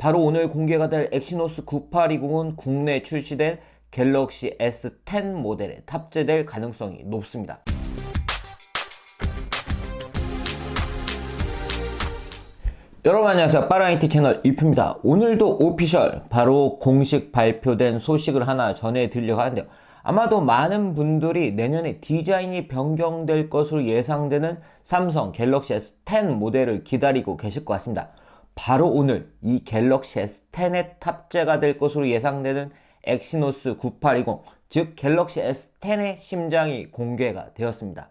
바로 오늘 공개가 될 엑시노스 9820은 국내 출시된 갤럭시 S10 모델에 탑재될 가능성이 높습니다. 여러분 안녕하세요. 빠라이티 채널 이프입니다. 오늘도 오피셜 바로 공식 발표된 소식을 하나 전해드리려고 하는데요. 아마도 많은 분들이 내년에 디자인이 변경될 것으로 예상되는 삼성 갤럭시 S10 모델을 기다리고 계실 것 같습니다 바로 오늘 이 갤럭시 S10에 탑재가 될 것으로 예상되는 엑시노스 9820, 즉 갤럭시 S10의 심장이 공개가 되었습니다.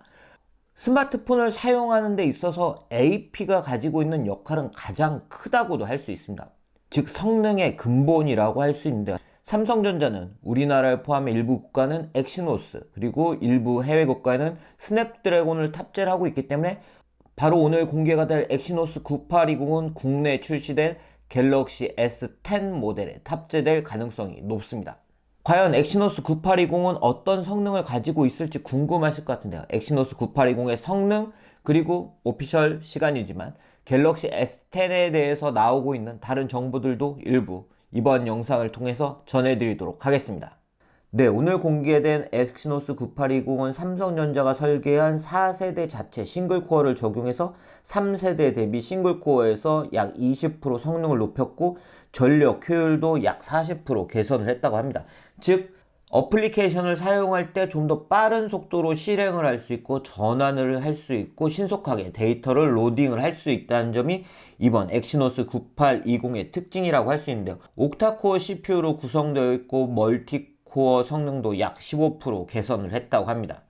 스마트폰을 사용하는 데 있어서 AP가 가지고 있는 역할은 가장 크다고도 할 수 있습니다. 즉 성능의 근본이라고 할 수 있는데 삼성전자는 우리나라를 포함해 일부 국가는 엑시노스 그리고 일부 해외 국가에는 스냅드래곤을 탑재를 하고 있기 때문에 바로 오늘 공개가 될 엑시노스 9820은 국내 출시된 갤럭시 S10 모델에 탑재될 가능성이 높습니다. 과연 엑시노스 9820은 어떤 성능을 가지고 있을지 궁금하실 것 같은데요. 엑시노스 9820의 성능 그리고 오피셜 시간이지만 갤럭시 S10에 대해서 나오고 있는 다른 정보들도 일부 이번 영상을 통해서 전해드리도록 하겠습니다. 네, 오늘 공개된 엑시노스 9820은 삼성전자가 설계한 4세대 자체 싱글코어를 적용해서 3세대 대비 싱글코어에서 약 20% 성능을 높였고 전력 효율도 약 40% 개선을 했다고 합니다. 즉 어플리케이션을 사용할 때 좀 더 빠른 속도로 실행을 할 수 있고 전환을 할 수 있고 신속하게 데이터를 로딩을 할 수 있다는 점이 이번 엑시노스 9820의 특징이라고 할 수 있는데요. 옥타코어 CPU로 구성되어 있고 멀티 코어 성능도 약 15% 개선을 했다고 합니다.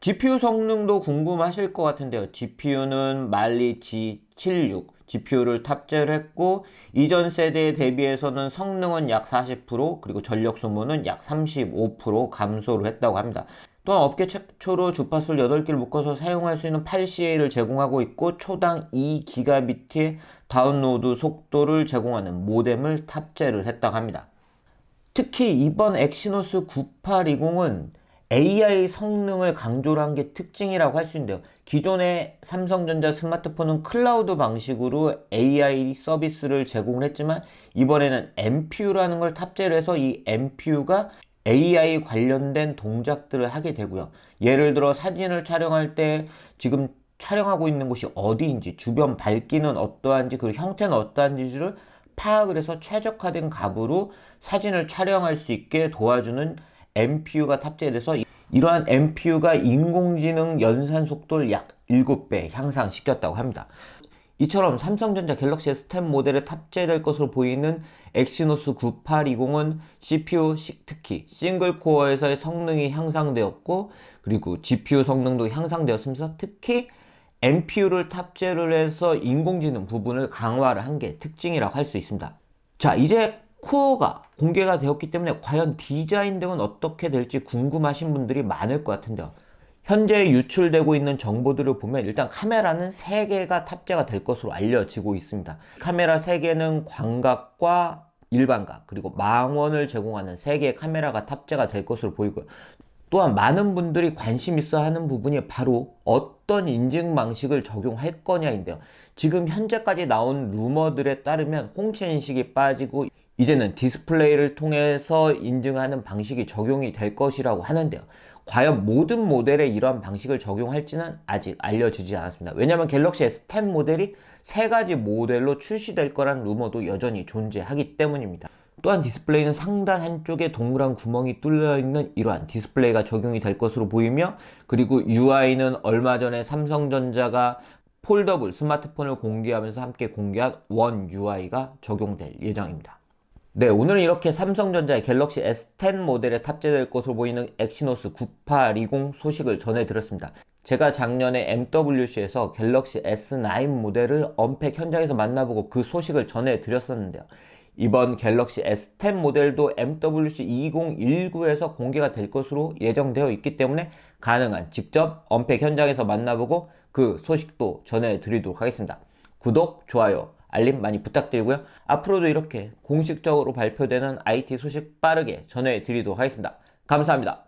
GPU 성능도 궁금하실 것 같은데요. GPU는 말리 G76 GPU를 탑재를 했고 이전 세대에 대비해서는 성능은 약 40% 그리고 전력 소모는 약 35% 감소를 했다고 합니다. 또한 업계 최초로 주파수를 8개를 묶어서 사용할 수 있는 8CA를 제공하고 있고 초당 2기가비트의 다운로드 속도를 제공하는 모뎀을 탑재를 했다고 합니다. 특히 이번 엑시노스 9820은 AI 성능을 강조를 한 게 특징이라고 할 수 있는데요. 기존의 삼성전자 스마트폰은 클라우드 방식으로 AI 서비스를 제공을 했지만 이번에는 MPU라는 걸 탑재를 해서 이 MPU가 AI 관련된 동작들을 하게 되고요. 예를 들어 사진을 촬영할 때 지금 촬영하고 있는 곳이 어디인지, 주변 밝기는 어떠한지, 그 형태는 어떠한지를 파악을 해서 최적화된 값으로 사진을 촬영할 수 있게 도와주는 MPU가 탑재돼서 이러한 MPU가 인공지능 연산 속도를 약 7배 향상시켰다고 합니다. 이처럼 삼성전자 갤럭시 S10 모델에 탑재될 것으로 보이는 엑시노스 9820은 CPU 특히 싱글 코어에서의 성능이 향상되었고 그리고 GPU 성능도 향상되었으면서 특히 NPU를 탑재를 해서 인공지능 부분을 강화를 한 게 특징이라고 할 수 있습니다. 자, 이제 코어가 공개가 되었기 때문에 과연 디자인 등은 어떻게 될지 궁금하신 분들이 많을 것 같은데요. 현재 유출되고 있는 정보들을 보면 일단 카메라는 3개가 탑재가 될 것으로 알려지고 있습니다. 카메라 3개는 광각과 일반각 그리고 망원을 제공하는 3개의 카메라가 탑재가 될 것으로 보이고요. 또한 많은 분들이 관심 있어 하는 부분이 바로 어떤 인증 방식을 적용할 거냐인데요. 지금 현재까지 나온 루머들에 따르면 홍채 인식이 빠지고 이제는 디스플레이를 통해서 인증하는 방식이 적용이 될 것이라고 하는데요. 과연 모든 모델에 이러한 방식을 적용할지는 아직 알려지지 않았습니다. 왜냐하면 갤럭시 S10 모델이 세 가지 모델로 출시될 거란 루머도 여전히 존재하기 때문입니다. 또한 디스플레이는 상단 한쪽에 동그란 구멍이 뚫려 있는 이러한 디스플레이가 적용이 될 것으로 보이며 그리고 UI는 얼마 전에 삼성전자가 폴더블 스마트폰을 공개하면서 함께 공개한 원 UI가 적용될 예정입니다. 네, 오늘은 이렇게 삼성전자의 갤럭시 S10 모델에 탑재될 것으로 보이는 엑시노스 9820 소식을 전해드렸습니다. 제가 작년에 MWC에서 갤럭시 S9 모델을 언팩 현장에서 만나보고 그 소식을 전해드렸었는데요. 이번 갤럭시 S10 모델도 MWC 2019에서 공개가 될 것으로 예정되어 있기 때문에 가능한 직접 언팩 현장에서 만나보고 그 소식도 전해드리도록 하겠습니다. 구독, 좋아요, 알림 많이 부탁드리고요. 앞으로도 이렇게 공식적으로 발표되는 IT 소식 빠르게 전해드리도록 하겠습니다. 감사합니다.